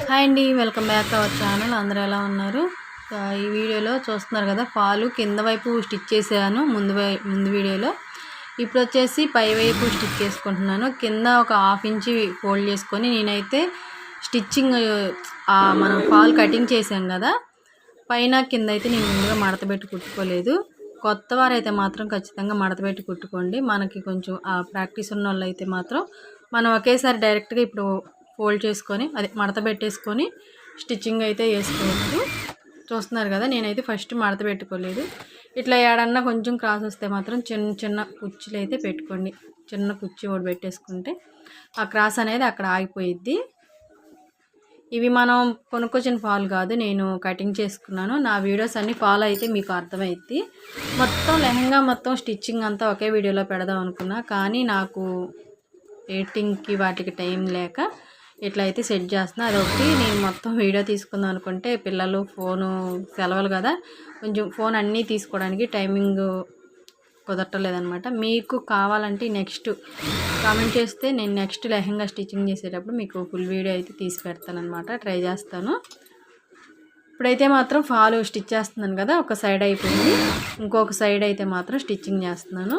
Hi అండి welcome back our channel. అందరూ ఎలా ఉన్నారు? ఈ వీడియోలో చూస్తున్నారు కదా ఫాలు కింద వైపు స్టిచ్ చేసాను ముందు వై- ముందు వీడియోలో. ఇప్పుడు వచ్చేసి పై వైపు స్టిచ్ చేసుకుంటున్నాను. కింద ఒక హాఫ్ ఇంచి ఫోల్డ్ చేసుకొని నేనైతే స్టిచ్చింగ్ మనం ఫాల్ కటింగ్ చేసాం కదా పైన కింద అయితే నేను ముందుగా మడత పెట్టి కుట్టుకోలేదు. కొత్త వారైతే మాత్రం ఖచ్చితంగా మడత పెట్టి కుట్టుకోండి. మనకి కొంచెం ఆ ప్రాక్టీస్ ఉన్న వాళ్ళు అయితే మాత్రం మనం ఒకేసారి డైరెక్ట్గా ఇప్పుడు ఫోల్డ్ చేసుకొని అదే మడత పెట్టేసుకొని స్టిచ్చింగ్ అయితే వేసుకోవచ్చు చూస్తున్నారు కదా నేనైతే ఫస్ట్ మడత పెట్టుకోలేదు. ఇట్లా ఏడన్నా కొంచెం క్రాస్ వస్తే మాత్రం చిన్న చిన్న కుర్చీలు అయితే పెట్టుకోండి. చిన్న కుర్చీ ఒకటి పెట్టేసుకుంటే ఆ క్రాస్ అనేది అక్కడ ఆగిపోయిద్ది. ఇవి మనం కొనుక్కొచ్చిన పాలు కాదు నేను కటింగ్ చేసుకున్నాను. నా వీడియోస్ అన్నీ ఫాలో అయితే మీకు అర్థమైద్ది. మొత్తం లెహంగా మొత్తం స్టిచ్చింగ్ అంతా ఒకే వీడియోలో పెడదాం అనుకున్నా కానీ నాకు ఎడిటింగ్కి వాటికి టైం లేక ఇట్లా అయితే సెట్ చేస్తున్నా అదొకటి. నేను మొత్తం వీడియో తీసుకుందాం అనుకుంటే పిల్లలు ఫోను సెలవులు కదా కొంచెం ఫోన్ అన్నీ తీసుకోవడానికి టైమింగ్ కుదరటలేదనమాట మీకు కావాలంటే నెక్స్ట్ కామెంట్ చేస్తే నేను నెక్స్ట్ లెహంగా స్టిచ్చింగ్ చేసేటప్పుడు మీకు ఫుల్ వీడియో అయితే తీసి పెడతానమాట ట్రై చేస్తాను. ఇప్పుడైతే మాత్రం ఫాలు స్టిచ్ చేస్తున్నాను కదా ఒక సైడ్ అయిపోయింది. ఇంకొక సైడ్ అయితే మాత్రం స్టిచ్చింగ్ చేస్తున్నాను.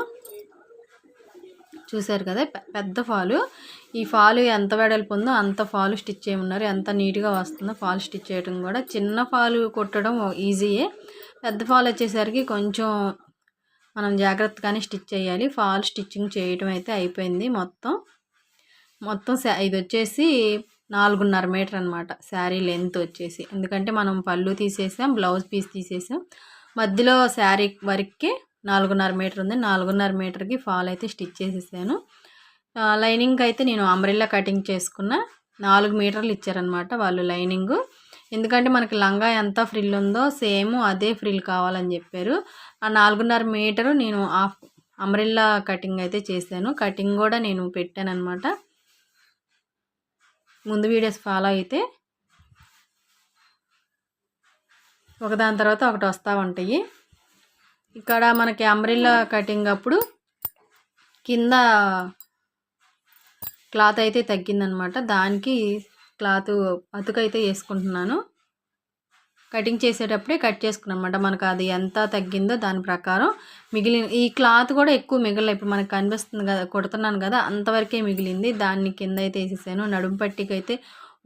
చూశారు కదా పెద్ద ఫాలు. ఈ ఫాలు ఎంత వెడల్పు ఉందో అంత ఫాలు స్టిచ్ చేయమన్నారు. ఎంత నీట్గా వస్తుందో ఫాల్ స్టిచ్ చేయడం కూడా. చిన్న ఫాలు కుట్టడం ఈజీయే పెద్ద ఫాల్ వచ్చేసరికి కొంచెం మనం జాగ్రత్తగానే స్టిచ్ చేయాలి. ఫాల్ స్టిచ్చింగ్ చేయడం అయితే అయిపోయింది మొత్తం. మొత్తం ఇది వచ్చేసి నాలుగున్నర మీటర్ అనమాట శారీ లెంత్ వచ్చేసి. ఎందుకంటే మనం పళ్ళు తీసేసాం బ్లౌజ్ పీస్ తీసేసాం. మధ్యలో శారీ వరకే నాలుగున్నర మీటర్ ఉంది. నాలుగున్నర మీటర్కి ఫాల్ అయితే స్టిచ్ చేసేసాను. లైనింగ్ అయితే నేను అంబ్రెల్లా కటింగ్ చేసుకున్న నాలుగు మీటర్లు ఇచ్చారనమాట వాళ్ళు లైనింగ్. ఎందుకంటే మనకి లంగా ఎంత ఫ్రిల్ ఉందో సేమ్ అదే ఫ్రిల్ కావాలని చెప్పారు. ఆ నాలుగున్నర మీటరు నేను ఆఫ్ అంబ్రెల్లా కటింగ్ అయితే చేశాను. కటింగ్ కూడా నేను పెట్టాను అనమాట ముందు వీడియోస్ ఫాలో అయితే ఒకదాని తర్వాత ఒకటి వస్తూ ఉంటాయి. ఇక్కడ మనకి అంబ్రిల్లా కటింగ్ అప్పుడు కింద క్లాత్ అయితే తగ్గిందనమాట. దానికి క్లాత్ అతుకైతే వేసుకుంటున్నాను. కటింగ్ చేసేటప్పుడే కట్ చేసుకున్నమాట మనకు అది ఎంత తగ్గిందో దాని ప్రకారం మిగిలిన ఈ క్లాత్ కూడా ఎక్కువ మిగిలిన ఇప్పుడు మనకు కనిపిస్తుంది కదా కుడుతున్నాను కదా అంతవరకే మిగిలింది. దాన్ని కింద అయితే వేసేసాను. నడుము పట్టికి అయితే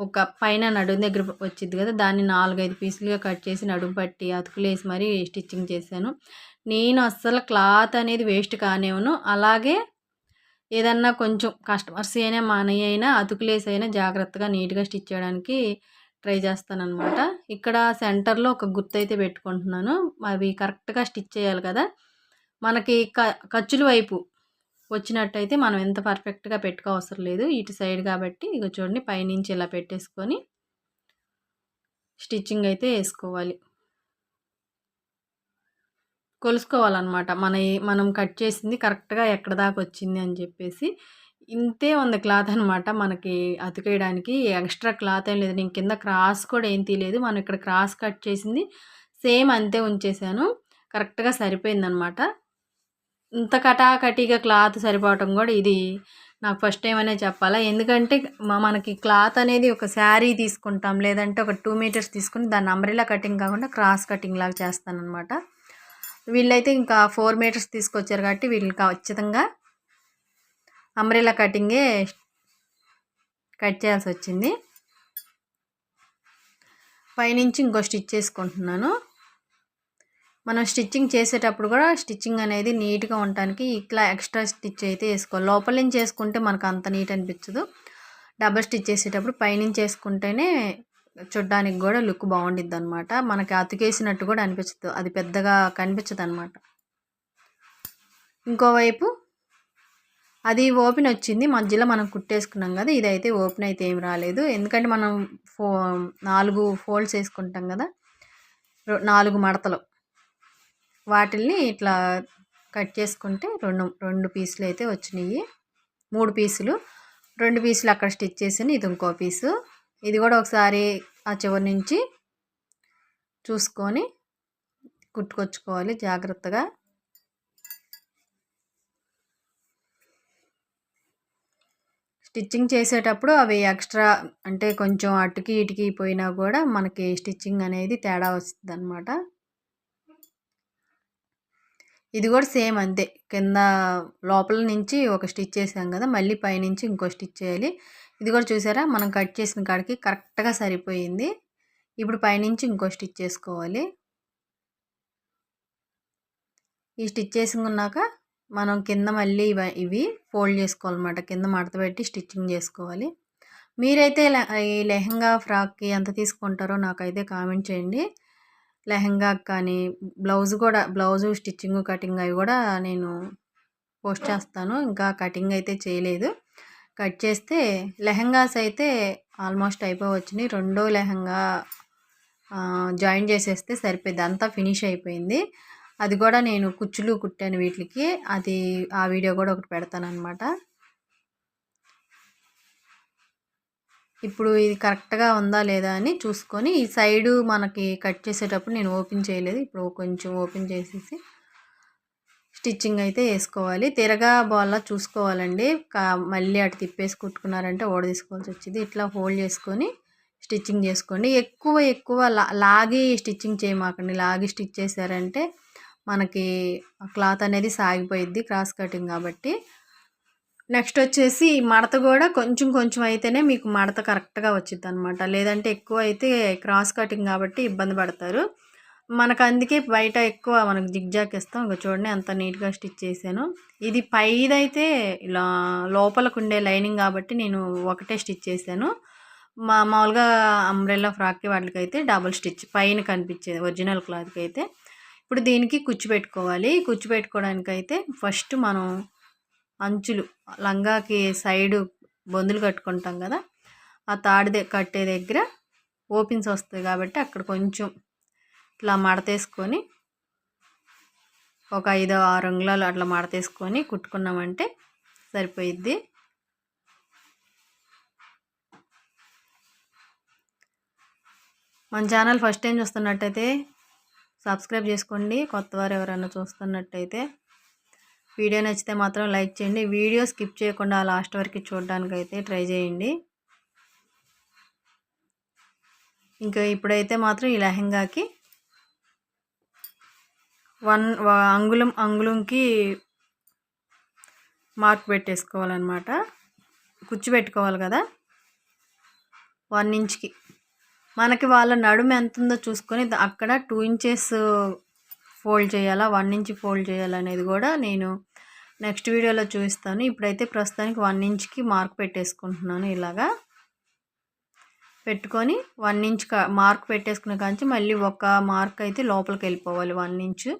ఒక పైన నడుము దగ్గర వచ్చింది కదా దాన్ని నాలుగైదు పీసులుగా కట్ చేసి నడుము పట్టి అతుకులేసి మరీ స్టిచ్చింగ్ చేశాను. నేను అస్సలు క్లాత్ అనేది వేస్ట్ కానివ్వను. అలాగే ఏదన్నా కొంచెం కస్టమర్స్ అయినా మనయ్య అయినా అతుకులేసి అయినా జాగ్రత్తగా నీట్గా స్టిచ్ చేయడానికి ట్రై చేస్తానమాట ఇక్కడ సెంటర్లో ఒక గుర్తు అయితే పెట్టుకుంటున్నాను. అవి కరెక్ట్గా స్టిచ్ చేయాలి కదా. మనకి క ఖర్చుల వైపు వచ్చినట్టయితే మనం ఎంత పర్ఫెక్ట్గా పెట్టుకో అవసరం లేదు. ఇటు సైడ్ కాబట్టి ఇక చూడండి పైనుంచి ఇలా పెట్టేసుకొని స్టిచ్చింగ్ అయితే వేసుకోవాలి. కొలుసుకోవాలన్నమాట. మన మనం కట్ చేసింది కరెక్ట్గా ఎక్కడ దాకా వచ్చింది అని చెప్పేసి ఇంతే ఉంది క్లాత్ అనమాట మనకి అతికేయడానికి ఎక్స్ట్రా క్లాత్ ఏం లేదు. నేను కింద క్రాస్ కూడా ఏం తీయలేదు. మనం ఇక్కడ క్రాస్ కట్ చేసింది సేమ్ అంతే ఉంచేసాను. కరెక్ట్గా సరిపోయిందనమాట ఇంత కటాకటిగా క్లాత్ సరిపోవటం కూడా ఇది నాకు ఫస్ట్ టైం అనే చెప్పాలా? ఎందుకంటే మనకి క్లాత్ అనేది ఒక శారీ తీసుకుంటాం. లేదంటే ఒక టూ మీటర్స్ తీసుకుని దాన్ని అంబ్రెలా కటింగ్ కాకుండా క్రాస్ కటింగ్ లాగా చేస్తానన్నమాట. వీళ్ళైతే ఇంకా ఫోర్ మీటర్స్ తీసుకొచ్చారు కాబట్టి వీళ్ళు ఖచ్చితంగా అంబ్రెలా కటింగే కట్ చేయాల్సి వచ్చింది. పైనుంచి ఇంకో స్టిచ్ చేసుకుంటున్నాను. మనం స్టిచ్చింగ్ చేసేటప్పుడు కూడా స్టిచ్చింగ్ అనేది నీట్గా ఉండటానికి ఇట్లా ఎక్స్ట్రా స్టిచ్ అయితే వేసుకోవాలి. లోపల నుంచి వేసుకుంటే మనకు అంత నీట్ అనిపించదు. డబల్ స్టిచ్ చేసేటప్పుడు పైనుంచి వేసుకుంటేనే చూడ్డానికి కూడా లుక్ బాగుండిద్ది అనమాట మనకి అతికేసినట్టు కూడా అనిపించదు. అది పెద్దగా కనిపించదు అనమాట ఇంకోవైపు అది ఓపెన్ వచ్చింది. మధ్యలో మనం కుట్టేసుకున్నాం కదా ఇదైతే ఓపెన్ అయితే ఏం రాలేదు. ఎందుకంటే మనం ఫో నాలుగు ఫోల్డ్స్ వేసుకుంటాం కదా రొ- నాలుగు మడతలు. వాటిల్ని ఇట్లా కట్ చేసుకుంటే రెండు రెండు పీసులు అయితే వచ్చినాయి. మూడు పీసులు. రెండు పీసులు అక్కడ స్టిచ్ చేసాను ఇది ఇంకో పీసు. ఇది కూడా ఒకసారి ఆ చివరి నుంచి చూసుకొని కుట్టుకొచ్చుకోవాలి జాగ్రత్తగా. స్టిచ్చింగ్ చేసేటప్పుడు అవి ఎక్స్ట్రా అంటే కొంచెం అటుకి ఇటుకి పోయినా కూడా మనకి స్టిచ్చింగ్ అనేది తేడా వస్తుంది అనమాట ఇది కూడా సేమ్ అంతే. కింద లోపల నుంచి ఒక స్టిచ్ చేసాం కదా మళ్ళీ పైనుంచి ఇంకో స్టిచ్ చేయాలి. ఇది కూడా చూసారా? మనం కట్ చేసిన కాడికి కరెక్ట్గా సరిపోయింది. ఇప్పుడు పైనుంచి ఇంకో స్టిచ్ చేసుకోవాలి. ఈ స్టిచ్ చేసుకున్నాక మనం కింద మళ్ళీ ఇవి ఫోల్డ్ చేసుకోవాలన్నమాట. కింద మడత పెట్టి స్టిచ్చింగ్ చేసుకోవాలి. మీరైతే ఈ లెహంగా ఫ్రాక్కి ఎంత తీసుకుంటారో నాకైతే కామెంట్ చేయండి. లెహంగా కానీ బ్లౌజ్ కూడా బ్లౌజు స్టిచ్చింగ్ కటింగ్ అవి కూడా నేను పోస్ట్ చేస్తాను. ఇంకా కటింగ్ అయితే చేయలేదు. కట్ చేస్తే లెహంగాస్ అయితే ఆల్మోస్ట్ అయిపోవచ్చినాయి రెండో లెహంగా జాయిన్ చేసేస్తే సరిపోయింది అంతా ఫినిష్ అయిపోయింది. అది కూడా నేను కుచ్చులు కుట్టాను వీటికి. అది ఆ వీడియో కూడా ఒకటి పెడతాను అనమాట ఇప్పుడు ఇది కరెక్ట్గా ఉందా లేదా అని చూసుకొని ఈ సైడు మనకి కట్ చేసేటప్పుడు నేను ఓపెన్ చేయలేదు. ఇప్పుడు కొంచెం ఓపెన్ చేసేసి స్టిచ్చింగ్ అయితే వేసుకోవాలి. తిరగా బాల్లా చూసుకోవాలండి. మళ్ళీ అటు తిప్పేసి కుట్టుకున్నారంటే ఓడ తీసుకోవాల్సి వచ్చింది. ఇట్లా హోల్డ్ చేసుకొని స్టిచ్చింగ్ చేసుకోండి. ఎక్కువ ఎక్కువ లాగి స్టిచ్చింగ్ చేయమాకండి. లాగి స్టిచ్ చేశారంటే మనకి క్లాత్ అనేది సాగిపోయిద్ది క్రాస్ కటింగ్ కాబట్టి. నెక్స్ట్ వచ్చేసి మడత కూడా కొంచెం కొంచెం అయితేనే మీకు మడత కరెక్ట్గా వచ్చింది అనమాట లేదంటే ఎక్కువ అయితే క్రాస్ కటింగ్ కాబట్టి ఇబ్బంది పడతారు. మనకు అందుకే బయట ఎక్కువ మనకు జిగ్జాక్ ఇస్తాం ఇంకా చూడండి అంత నీట్గా స్టిచ్ చేశాను. ఇది పైదైతే ఇలా లోపలకు ఉండే లైనింగ్ కాబట్టి నేను ఒకటే స్టిచ్ చేశాను. మా మామూలుగా అంబ్రెల్లా ఫ్రాక్కి వాటికైతే డబుల్ స్టిచ్ పైన కనిపించేది ఒరిజినల్ క్లాత్కి అయితే. ఇప్పుడు దీనికి కుచ్చు పెట్టుకోవాలి. కుచ్చు పెట్టుకోవడానికి అయితే ఫస్ట్ మనం అంచులు లంగాకి సైడు బొందులు కట్టుకుంటాం కదా ఆ తాడి కట్టే దగ్గర ఓపెన్స్ వస్తాయి కాబట్టి అక్కడ కొంచెం ఇట్లా మడతేసుకొని ఒక ఐదో ఆరు అంగుళాలు అట్లా మడతేసుకొని కుట్టుకున్నామంటే సరిపోయిద్ది. మన ఛానల్ ఫస్ట్ టైం చూస్తున్నట్టయితే సబ్స్క్రైబ్ చేసుకోండి. కొత్త వారు ఎవరైనా చూస్తున్నట్టయితే వీడియో నచ్చితే మాత్రం లైక్ చేయండి. వీడియో స్కిప్ చేయకుండా లాస్ట్ వరకు చూడడానికైతే అయితే ట్రై చేయండి. ఇంకా ఇప్పుడైతే మాత్రం ఈ లెహంగాకి వన్ అంగుళం అంగుళంకి మార్క్ పెట్టేసుకోవాలన్నమాట. కుచ్చి పెట్టుకోవాలి కదా. వన్ ఇంచ్కి. మనకి వాళ్ళ నడుము ఎంత ఉందో చూసుకొని అక్కడ టూ ఇంచెస్ ఫోల్డ్ చేయాలా వన్ ఇంచ్ ఫోల్డ్ చేయాలనేది కూడా నేను నెక్స్ట్ వీడియోలో చూపిస్తాను. ఇప్పుడైతే ప్రస్తుతానికి వన్ ఇంచ్కి మార్క్ పెట్టేసుకుంటున్నాను ఇలాగా. పెట్టుకొని వన్ ఇంచ్ మార్క్ పెట్టేసుకున్న కాంచి మళ్ళీ ఒక మార్క్ అయితే లోపలికి వెళ్ళిపోవాలి వన్ ఇంచు.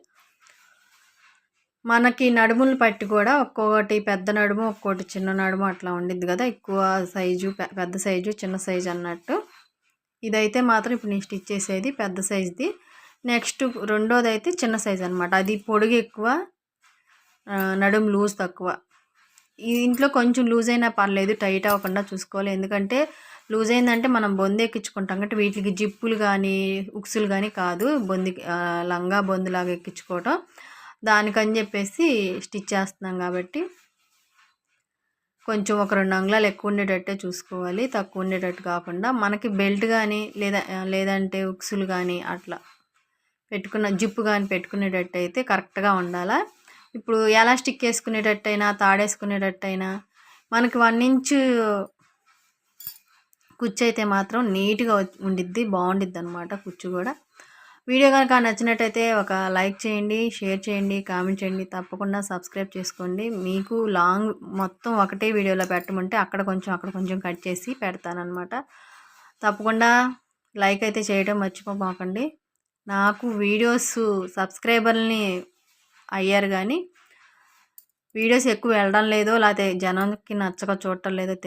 మనకి నడుములు పట్టి కూడా ఒక్కొక్కటి పెద్ద నడుము ఒక్కొక్కటి చిన్న నడుము అట్లా ఉండిద్ది కదా. ఎక్కువ సైజు పెద్ద సైజు చిన్న సైజు అన్నట్టు. ఇదైతే మాత్రం ఇప్పుడు నేను స్టిచ్ చేసేది పెద్ద సైజుది. నెక్స్ట్ రెండోది అయితే చిన్న సైజ్ అనమాట అది పొడుగు ఎక్కువ నడుము లూజ్ తక్కువ. ఇంట్లో కొంచెం లూజ్ అయినా పర్లేదు టైట్ అవ్వకుండా చూసుకోవాలి. ఎందుకంటే లూజ్ అయిందంటే మనం బొంది ఎక్కించుకుంటాం అంటే వీటికి జిప్పులు కానీ ఉక్సులు కానీ కాదు. బొంది లంగా బొందిలాగా ఎక్కించుకోవటం. దానికని చెప్పేసి స్టిచ్ చేస్తున్నాం కాబట్టి కొంచెం ఒక రెండు అంగుళాలు ఎక్కువ ఉండేటట్టే చూసుకోవాలి తక్కువ ఉండేటట్టు కాకుండా మనకి బెల్ట్ కానీ లేదా లేదంటే ఉక్సులు కానీ అట్లా పెట్టుకున్న జిప్పు కానీ పెట్టుకునేటట్టు అయితే కరెక్ట్గా ఉండాలా. ఇప్పుడు ఎలాస్టిక్ వేసుకునేటట్టయినా తాడేసుకునేటట్టయినా మనకి వన్ ఇంచ్ కుచ్చు అయితే మాత్రం నీట్గా ఉండిద్ది బాగుండిద్ది అనమాట కుచ్చు కూడా. వీడియో కనుక నచ్చినట్టయితే ఒక లైక్ చేయండి షేర్ చేయండి కామెంట్ చేయండి. తప్పకుండా సబ్స్క్రైబ్ చేసుకోండి. మీకు లాంగ్ మొత్తం ఒకటే వీడియోలో పెట్టమంటే అక్కడ కొంచెం అక్కడ కొంచెం కట్ చేసి పెడతానమాట తప్పకుండా లైక్ అయితే చేయడం మర్చిపోమాకండి. నాకు వీడియోస్ సబ్స్క్రైబర్ని అయ్యారు కానీ వీడియోస్ ఎక్కువ వెళ్ళడం లేదో లేకపోతే జనానికి నచ్చక చూడటం లేదో